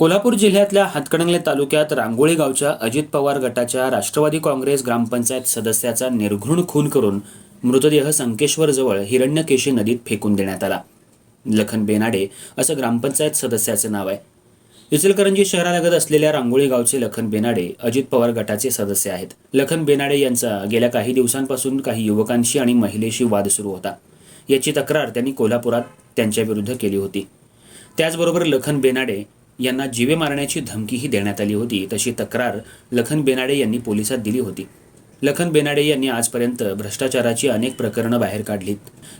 कोल्हापूर जिल्ह्यातल्या हातकणंगले तालुक्यात रांगोळी गावच्या अजित पवार गटाच्या राष्ट्रवादी काँग्रेस ग्रामपंचायत सदस्याचा निर्घृण खून करून मृतदेह संकेश्वरजवळ हिरण्यकेशी नदीत फेकून देण्यात आला. लखन बेनाडे असं ग्रामपंचायत सदस्याचे नाव आहे. इचलकरंजी शहरालगत असलेल्या रांगोळी गावचे लखन बेनाडे अजित पवार गटाचे सदस्य आहेत. लखन बेनाडे यांचा गेल्या काही दिवसांपासून काही युवकांशी आणि महिलेशी वाद सुरू होता. याची तक्रार त्यांनी कोल्हापुरात त्यांच्याविरुद्ध केली होती. त्याचबरोबर लखन बेनाडे यांना जीवे मारण्याची धमकीही देण्यात आली होती तशी तक्रार लखन बेनाडे यांनी पोलिसात दिली होती. लखन बेनाडे यांनी आजपर्यंत भ्रष्टाचाराची अनेक प्रकरणं बाहेर काढलीत.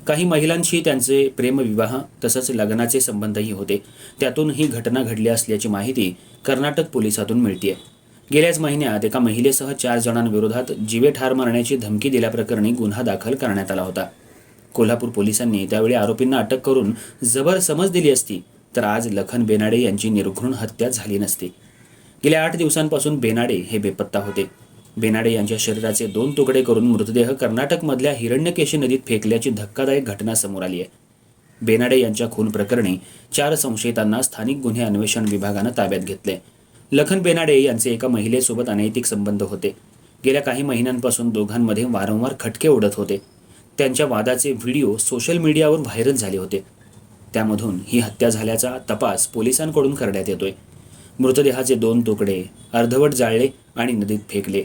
काही महिलांशी त्यांचे प्रेमविवाह तसंच लग्नाचे संबंधही होते. त्यातून ही घटना घडली असल्याची माहिती कर्नाटक पोलिसातून मिळतीये. गेल्याच महिन्यात एका महिलेसह चार जणांविरोधात जीवे ठार मारण्याची धमकी दिल्याप्रकरणी गुन्हा दाखल करण्यात आला होता. कोल्हापूर पोलिसांनी त्यावेळी आरोपींना अटक करून जबर समज दिली असती तर आज लखन बेनाडे यांची निर्घृण हत्या झाली नसती. गेल्या आठ दिवसांपासून बेनाडे हे बेपत्ता होते. बेनाडे यांच्या शरीराचे दोन तुकडे करून मृतदेह कर्नाटकमधल्या हिरण्यकेशी नदीत फेकल्याची धक्कादायक घटना समोर आली आहे. बेनाडे यांच्या खून प्रकरणी चार संशयितांना स्थानिक गुन्हे अन्वेषण विभागानं ताब्यात घेतले लखन बेनाडे यांचे एका महिलेसोबत अनैतिक संबंध होते. गेल्या काही महिन्यांपासून दोघांमध्ये वारंवार खटके उडत होते. त्यांच्या वादाचे व्हिडिओ सोशल मीडियावर व्हायरल झाले होते. त्यामधून ही हत्या झाल्याचा तपास पोलिसांकडून करण्यात येतोय. मृतदेहाचे दोन तुकडे अर्धवट जाळले आणि नदीत फेकले.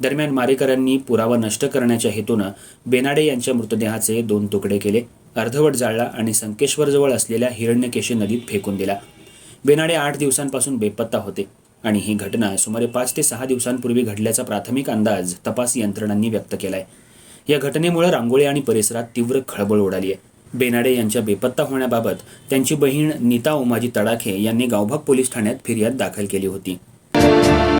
दरम्यान मारेकऱ्यांनी पुरावा नष्ट करण्याच्या हेतूनं बेनाडे यांच्या मृतदेहाचे दोन तुकडे केले अर्धवट जाळला आणि संकेश्वरजवळ असलेल्या हिरण्यकेशी नदीत फेकून दिला. बेनाडे आठ दिवसांपासून बेपत्ता होते आणि ही घटना सुमारे पाच ते सहा दिवसांपूर्वी घडल्याचा प्राथमिक अंदाज तपास यंत्रणांनी व्यक्त केलाय. या घटनेमुळे रांगोळी आणि परिसरात तीव्र खळबळ उडाली आहे बेनाडे यांच्या बेपत्ता होण्याबाबत त्यांची बहीण नीता उमाजी तडाखे यांनी गावभाग पोलीस ठाण्यात फिर्याद दाखल केली होती.